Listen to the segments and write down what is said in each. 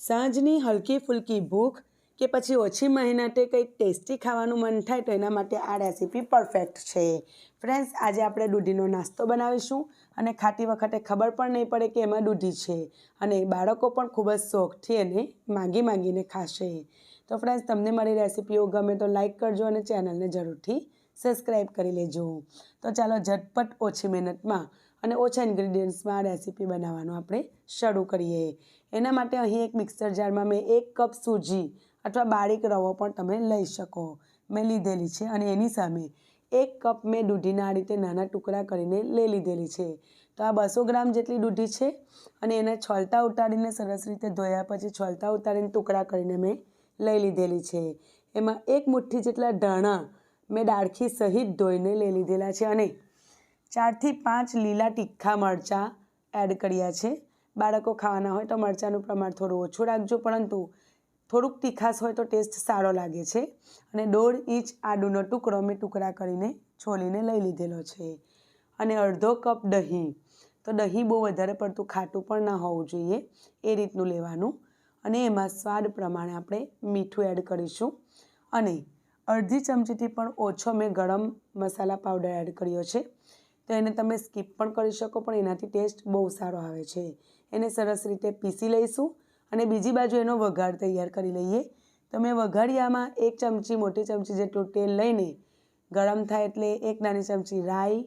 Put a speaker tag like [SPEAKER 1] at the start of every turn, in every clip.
[SPEAKER 1] સાંજની હલકી ફૂલકી ભૂખ કે પછી ઓછી મહેનતે કંઈક ટેસ્ટી ખાવાનું મન થાય તો એના માટે આ રેસીપી પરફેક્ટ છે. ફ્રેન્ડ્સ, આજે આપણે દૂધીનો નાસ્તો બનાવીશું અને ખાતી વખતે ખબર પણ નહીં પડે કે એમાં દૂધી છે અને બાળકો પણ ખૂબ જ શોખથી એને માગી માગીને ખાશે. તો ફ્રેન્ડ્સ, તમને મારી રેસીપીઓ ગમે તો લાઇક કરજો અને ચેનલને જરૂરથી સબસ્ક્રાઈબ કરી લેજો. તો ચાલો ઝટપટ ઓછી મહેનતમાં અને ઓછા ઇન્ગ્રીડિયન્ટ્સમાં આ રેસીપી બનાવવાનું આપણે શરૂ કરીએ. એના માટે અહીં એક મિક્સર જારમાં મેં એક કપ સૂજી અથવા બારીક રવો પણ તમે લઈ શકો. મેં લીધેલી છે અને એની સામે એક કપ મેં દૂધીના આ રીતે નાના ટુકડા કરીને લઈ લીધેલી છે. તો આ બસો ગ્રામ જેટલી દૂધી છે અને એને છોલતા ઉતારીને સરસ રીતે ધોયા પછી છોલતા ઉતારીને ટુકડા કરીને મેં લઈ લીધેલી છે. એમાં એક મુઠ્ઠી જેટલા ધાણા મેં ડાળખી સહિત ધોઈને લઈ લીધેલા છે અને ચારથી પાંચ લીલા તીખા મરચાં એડ કર્યા છે. બાળકો ખાવાના હોય તો મરચાંનું પ્રમાણ થોડું ઓછું રાખજો, પરંતુ થોડુંક તીખાશ હોય તો ટેસ્ટ સારો લાગે છે. અને દોઢ ઇંચ આદુનો ટુકડો મેં ટુકડા કરીને છોલીને લઈ લીધેલો છે. અને અડધો કપ દહીં. તો દહીં બહુ વધારે પડતું ખાટું પણ ના હોવું જોઈએ, એ રીતનું લેવાનું. અને એમાં સ્વાદ પ્રમાણે આપણે મીઠું એડ કરીશું. અને અડધી ચમચીથી પણ ઓછો મેં ગરમ મસાલા પાવડર એડ કર્યો છે. તો એને તમે સ્કીપ પણ કરી શકો, પણ એનાથી ટેસ્ટ બહુ સારો આવે છે. એને સરસ રીતે પીસી લઈશું અને બીજી બાજુ એનો વઘાર તૈયાર કરી લઈએ. તો મેં વઘારિયામાં એક ચમચી, મોટી ચમચી જેટલું તેલ લઈને ગરમ થાય એટલે એક નાની ચમચી રાઈ,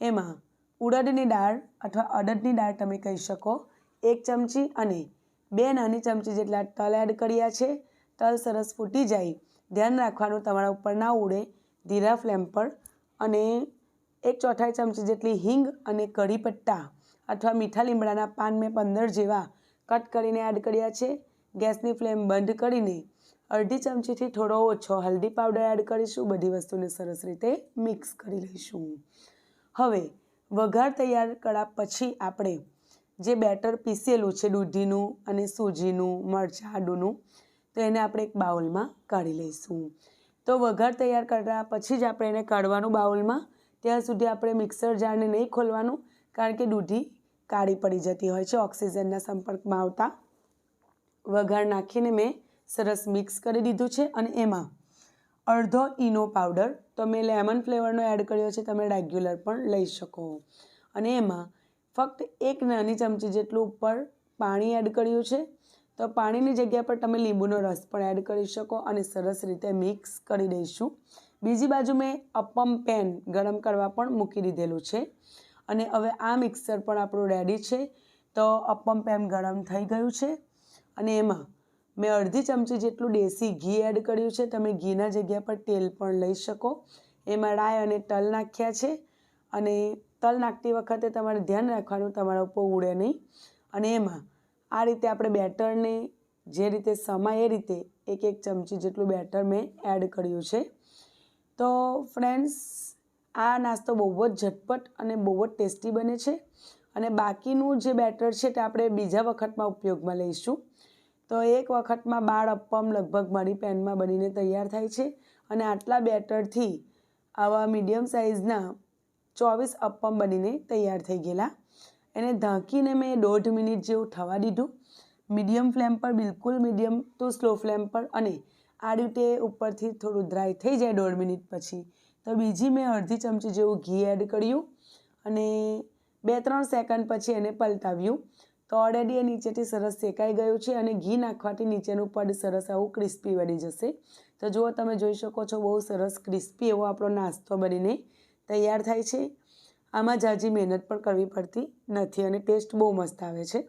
[SPEAKER 1] એમાં ઉડદની દાળ અથવા અડદની દાળ તમે કહી શકો, એક ચમચી અને બે નાની ચમચી જેટલા તલ એડ કર્યા છે. તલ સરસ ફૂટી જાય. ધ્યાન રાખવાનું તમારા ઉપર ના ઉડે. ધીરા ફ્લેમ પર અને એક ચોથાઈ ચમચી જેટલી હિંગ અને કઢી પત્તા અથવા મીઠા લીમડાના પાન મેં પંદર જેવા કટ કરીને એડ કર્યા છે. ગેસની ફ્લેમ બંધ કરીને અડધી ચમચીથી થોડો ઓછો હલ્દી પાવડર એડ કરીશું. બધી વસ્તુને સરસ રીતે મિક્સ કરી લઈશું. હવે વઘાર તૈયાર કર્યા પછી આપણે જે બેટર પીસેલું છે દૂધીનું અને સૂજીનું, મરચાં આદુનું તો એને આપણે એક બાઉલમાં કાઢી લઈશું. તો વઘાર તૈયાર કર્યા પછી જ આપણે એને કાઢવાનું બાઉલમાં ત્યાં સુધી આપણે મિક્સર જારને નહીં ખોલવાનું કારણ કે દૂધી કાળી પડી જતી હોય છે, ઓક્સિજનના સંપર્કમાં આવતા. વઘાર નાખીને મેં સરસ મિક્સ કરી દીધું છે અને એમાં અડધો ઈનો પાવડર તો મેં લેમન ફ્લેવરનો એડ કર્યો છે, તમે રેગ્યુલર પણ લઈ શકો. અને એમાં ફક્ત એક નાની ચમચી જેટલું ઉપર પાણી એડ કર્યું છે. તો પાણીની જગ્યા પર તમે લીંબુનો રસ પણ એડ કરી શકો અને સરસ રીતે મિક્સ કરી દઈશું. બીજી બાજુ મેં અપમ પેન ગરમ કરવા પણ મૂકી દીધેલું છે. અને હવે આ મિક્સર પણ આપણું રેડી છે. તો અપમ પેન ગરમ થઈ ગયું છે. અને એમાં મેં અડધી ચમચી જેટલું દેશી ઘી એડ કર્યું છે. તમે ઘીના જગ્યા પર તેલ પણ લઈ શકો. એમાં રાય અને તલ નાખ્યા છે. અને તલ નાખતી વખતે તમારે ધ્યાન રાખવાનું તમારા ઉપર ઉડે નહીં. અને એમાં આ રીતે આપણે બેટરને જે રીતે સમાય એ રીતે એક એક ચમચી જેટલું બેટર મેં એડ કર્યું છે. તો ફ્રેન્ડ્સ, આ નાસ્તો બહુ જ ઝટપટ અને બહુ જ ટેસ્ટી બને છે. અને બાકીનું જે બેટર છે તે આપણે બીજા વખતમાં ઉપયોગમાં લઈશું. તો એક વખતમાં બાળ અપ્પમ લગભગ મારી પેનમાં બનીને તૈયાર થાય છે અને આટલા બેટરથી આવા મીડિયમ સાઇઝના ચોવીસ અપ્પમ બનીને તૈયાર થઈ ગયેલા. એને ઢાંકીને મેં દોઢ મિનિટ જેવું થવા દીધું. મીડિયમ ફ્લેમ પર, બિલકુલ મીડિયમ ટુ સ્લો ફ્લેમ પર અને આ રીતે ઉપરથી થોડું ડ્રાય થઈ જાય દોઢ મિનિટ પછી. તો બીજી મેં અડધી ચમચી જેવું ઘી એડ કર્યું અને બે ત્રણ સેકન્ડ પછી એને પલટાવ્યું. તો ઓલરેડી એ નીચેથી સરસ શેકાઈ ગયું છે અને ઘી નાખવાથી નીચેનું પડ સરસ આવું ક્રિસ્પી બની જશે. તો જુઓ તમે જોઈ શકો છો બહુ સરસ ક્રિસ્પી એવો આપણો નાસ્તો બનીને તૈયાર થાય છે. આમાં જાજી મહેનત પણ કરવી પડતી નથી અને ટેસ્ટ બહુ મસ્ત આવે છે.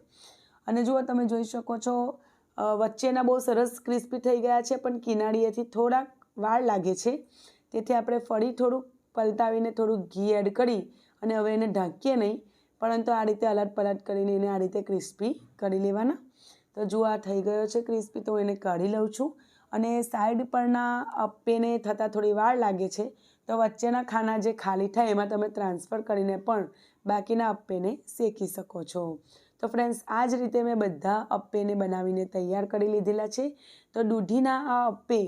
[SPEAKER 1] અને જુઓ તમે જોઈ શકો છો વચ્ચેના બહુ સરસ ક્રિસ્પી થઈ ગયા છે, પણ કિનારીએથી થોડાક વાળ લાગે છે. તેથી આપણે ફરી થોડુંક પલટાવીને થોડુંક ઘી એડ કરી અને હવે એને ઢાંકીએ નહીં, પરંતુ આ રીતે અલટ પલટ કરીને એને આ રીતે ક્રિસ્પી કરી લેવાના. તો જુઓ આ થઈ ગયો છે ક્રિસ્પી, તો એને કાઢી લઉં છું. અને સાઈડ પરના અપ્પેને થતાં થોડી વાર લાગે છે, તો વચ્ચેના ખાના જે ખાલી થાય, એમાં તમે ટ્રાન્સફર કરીને પણ બાકીના અપ્પેને શેકી શકો છો. તો ફ્રેન્ડ્સ આ જ રીતે મેં બધા અપ્પેને બનાવીને તૈયાર કરી લીધેલા છે. તો દૂધીના આ અપ્પે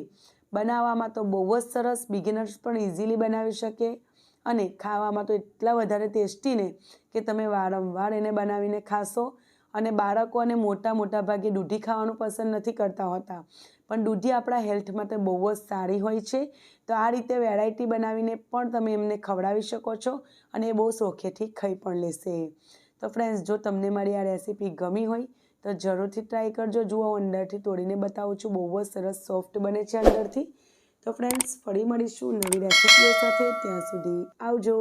[SPEAKER 1] બનાવવામાં તો બહુ જ સરસ બિગિનર્સ પણ ઇઝીલી બનાવી શકે અને ખાવામાં તો એટલા વધારે ટેસ્ટીને કે તમે વારંવાર એને બનાવીને ખાશો અને બાળકો અને મોટા મોટા ભાગે દૂધી ખાવાનું પસંદ નથી કરતા હોતા. પણ દૂધી આપણા હેલ્થ માટે બહુ જ સારી હોય છે. તો આ રીતે વેરાયટી બનાવીને પણ તમે એમને ખવડાવી શકો છો અને એ બહુ શોખેથી ખાઈ પણ લેશે. તો ફ્રેન્ડ્સ જો તમને મારી આ રેસીપી ગમી હોય, તો જરૂરથી ટ્રાય કરજો. જુઓ અંદરથી તોડીને બતાવું છું. બહુ જ સરસ સોફ્ટ બને છે અંદરથી. તો ફ્રેન્ડ્સ ફરી મળીશું નવી રેસીપીઓ સાથે. ત્યાં સુધી આવજો.